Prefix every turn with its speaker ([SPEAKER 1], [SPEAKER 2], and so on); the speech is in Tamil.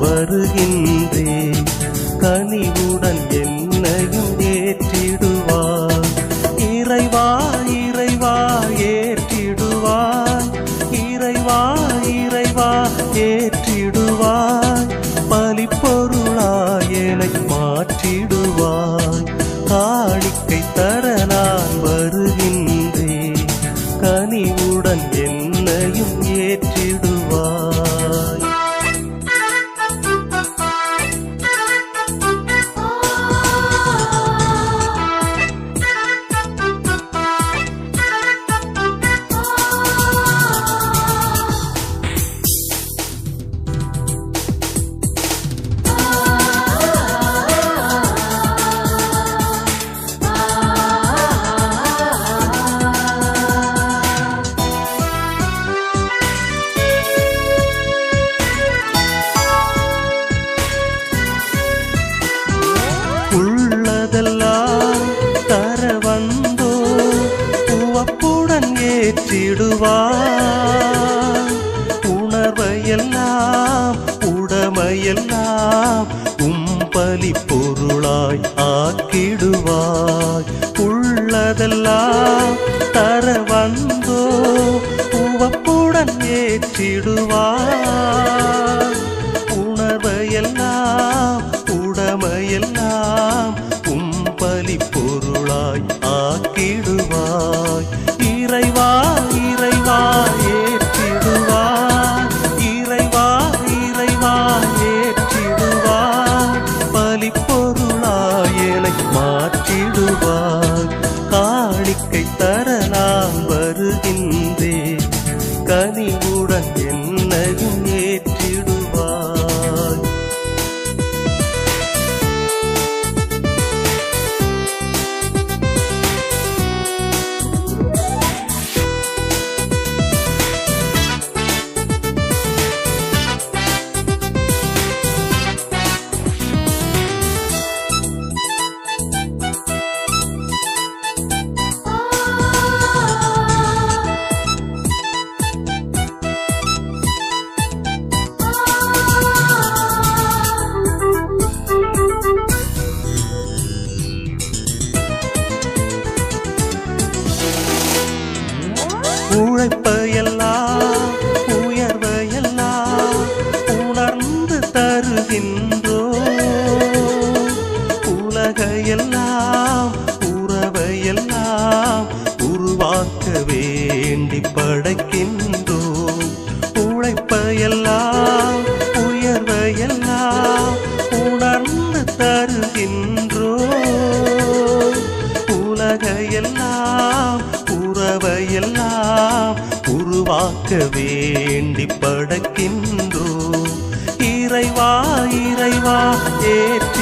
[SPEAKER 1] வருகின்றேன். கனிவுடன் என்னையும் ஏற்றிடுவார். இறைவா இறைவா ஏற்றிடுவார். இறைவா இறைவா ஏற்றிடுவாய் பலிப்பொருளாய் என்னை மாற்றிடுவாய் காணிக்கை தர நான் ஏற்றிடுவார் உணர்வையெல்லாம் உடமையெல்லாம் உம்பலி பொருளாய் ஆக்கிடுவாய். உள்ளதெல்லாம் தர வந்தோ உவப்புடன் ஏற்றிடுவாய். உழைப்பையெல்லாம் உயர்வையெல்லாம் உணர்ந்து தருகின்றோ உலகையெல்லாம் வேண்டி படக்கின்றோ இறைவா இறைவா ஏற்றி